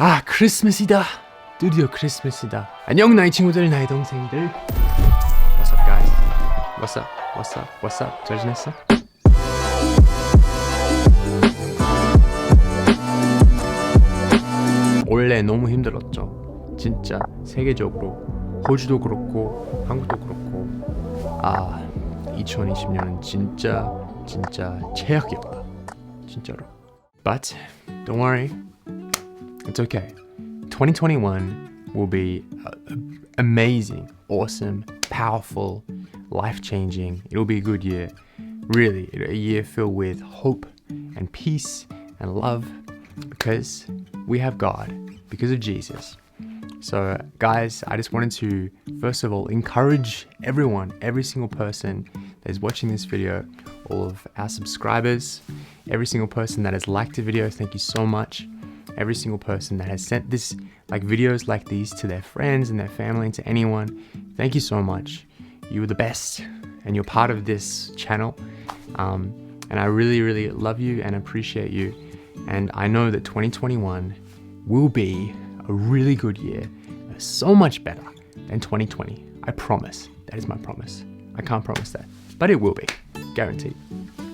아 크리스마스이다 드디어 크리스마스이다 안녕 나의 친구들 나의 동생들 What's up guys? What's up? What's up? What's up? 잘 지냈어? 원래 너무 힘들었죠 진짜 세계적으로 호주도 그렇고 한국도 그렇고 아 2020년은 진짜 진짜 최악이었다 진짜로 But don't worry It's okay. 2021 will be uh, amazing, awesome, powerful, life changing. It'll be a good year. Really, a year filled with hope and peace and love because we have God, because of Jesus. So, guys, I just wanted to first of all encourage everyone, every single person that is watching this video, all of our subscribers, every single person that has liked the video. Thank you so much every single person that has sent this like videos like these to their friends and their family and to anyone thank you so much. You were the best and you're part of this channel. Um, and i really really love you and appreciate you. And i know that 2021 will be a really good year so much better than 2020 i promise. That is my promise. I can't promise that but it will be. Guaranteed.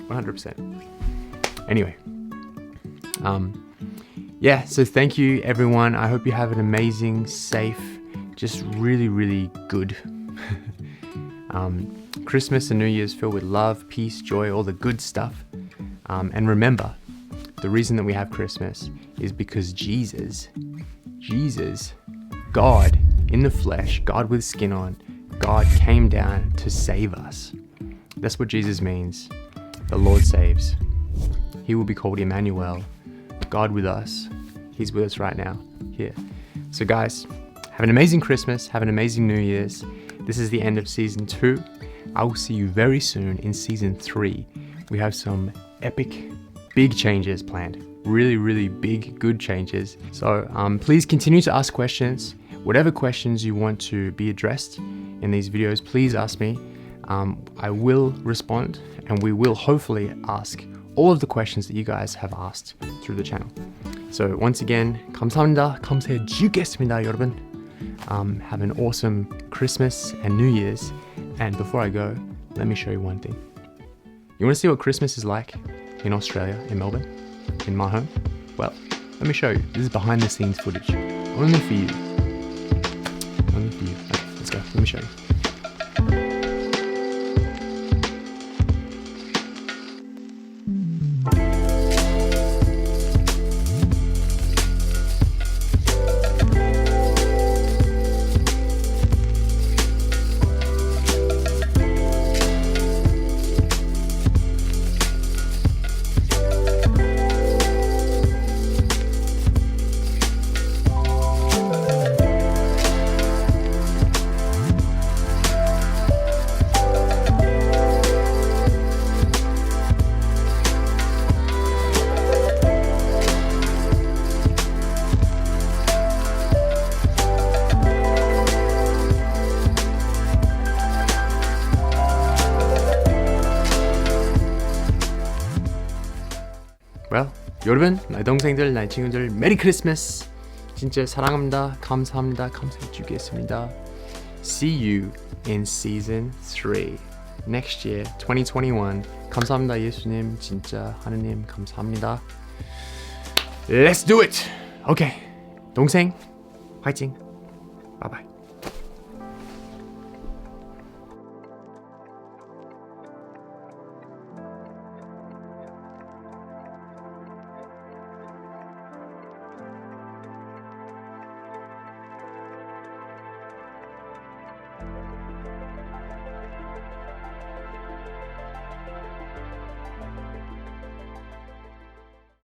100% anyway um, yeah, so thank you everyone. I hope you have an amazing, safe, just really, really good um, Christmas and New Year's filled with love, peace, joy, all the good stuff. Um, and remember, the reason that we have Christmas is because Jesus, Jesus, God in the flesh, God with skin on, God came down to save us. That's what Jesus means. The Lord saves. He will be called Emmanuel, God with us. He's with us right now, here. So, guys, have an amazing Christmas. Have an amazing New Year's. This is the end of season two. I will see you very soon in season three. We have some epic, big changes planned. Really, really big, good changes. So, um, please continue to ask questions. Whatever questions you want to be addressed in these videos, please ask me. Um, I will respond and we will hopefully ask all of the questions that you guys have asked through the channel. So once again, 감사합니다. 감사해 주겠습니다, 여러분. Um, have an awesome Christmas and New Year's. And before I go, let me show you one thing. You want to see what Christmas is like in Australia, in Melbourne, in my home? Well, let me show you. This is behind the scenes footage. Only for you. Only for you. Okay, let's go. Let me show you. 여러분, 나의 동생들, 나의 친구들, 메리 크리스마스. 진짜 사랑합니다. 감사합니다. 감사해 주겠습니다. See you in season 3 next year, 2021. 감사합니다, 예수님. 진짜 하느님 감사합니다. Let's do it. Okay, 동생, 화이팅. Bye. Thank you.